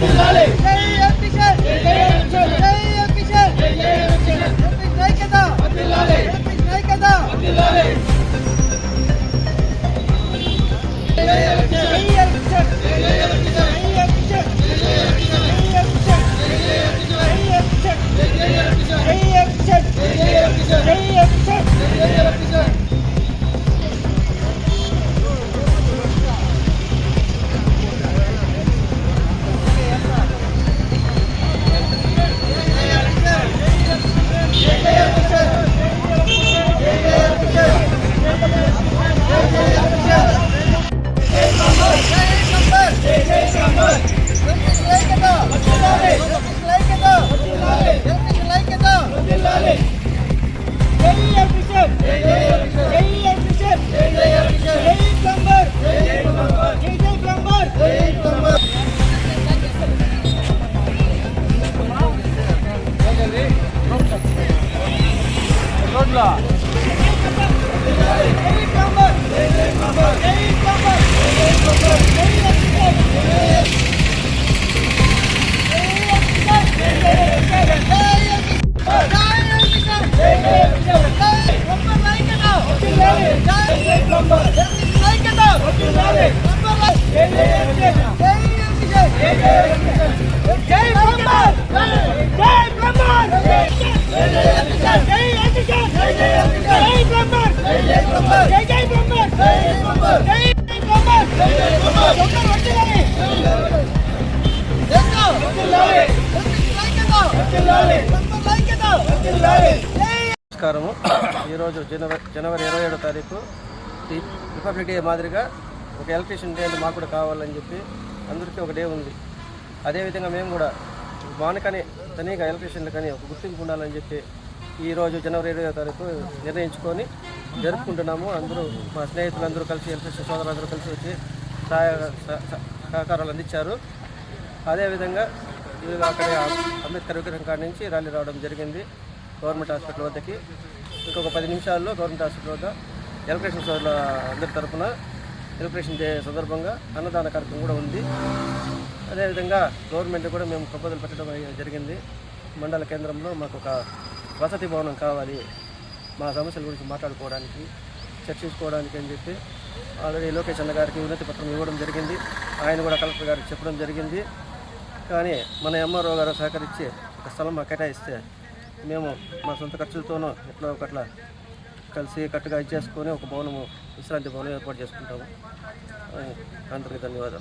Dale. Abla. నమస్కారము. ఈరోజు జనవరి జనవరి ఇరవై ఏడో తారీఖు. రిపబ్లిక్ డే మాదిరిగా ఒక ఎలక్ట్రీషియన్ డే మాకు కూడా కావాలని చెప్పి అందరికీ ఒక డే ఉంది. అదేవిధంగా మేము కూడా మానకని తనీగా ఎలక్ట్రీషియన్లు కానీ ఒక గుర్తింపు ఉండాలని చెప్పి ఈరోజు జనవరి ఇరవై తారీఖు నిర్ణయించుకొని జరుపుకుంటున్నాము. అందరూ మా స్నేహితులందరూ కలిసి ఎలక్ట్రీషియన్ సోదరులందరూ కలిసి వచ్చి సహాయ సహ- సహకారాలు అందించారు. అదేవిధంగా ఇదిగో అక్కడ అంబేద్కర్ విగ్రహం కాడ నుంచి ర్యాలీ రావడం జరిగింది. గవర్నమెంట్ హాస్పిటల్ వద్దకి ఇంకొక పది నిమిషాల్లో గవర్నమెంట్ హాస్పిటల్ వద్ద ఎలక్ట్రేషన్ సోదరుల అందరి తరఫున ఎలక్ట్రేషన్ డే సందర్భంగా అన్నదాన కార్యక్రమం కూడా ఉంది. అదేవిధంగా గవర్నమెంట్ కూడా మేము ప్రపోజల్ పెట్టడం జరిగింది. మండల కేంద్రంలో మాకు ఒక వసతి భవనం కావాలి. మా సమస్యల గురించి మాట్లాడుకోవడానికి చర్చించుకోవడానికి అని చెప్పి ఆల్రెడీ లోకేష్ అన్న గారికి వినతి పత్రం ఇవ్వడం జరిగింది. ఆయన కూడా కలెక్టర్ గారికి చెప్పడం జరిగింది. కానీ మన ఎంఆర్ఓ గారు సహకరించి ఒక స్థలం మాకు కేటాయిస్తే మేము మా సొంత ఖర్చులతోనూ ఎట్లా ఒకట్లా కలిసి కట్టుగా ఇచ్చేసుకొని ఒక భవనము విశ్రాంతి భవనం ఏర్పాటు చేసుకుంటాము. అందరికీ ధన్యవాదాలు.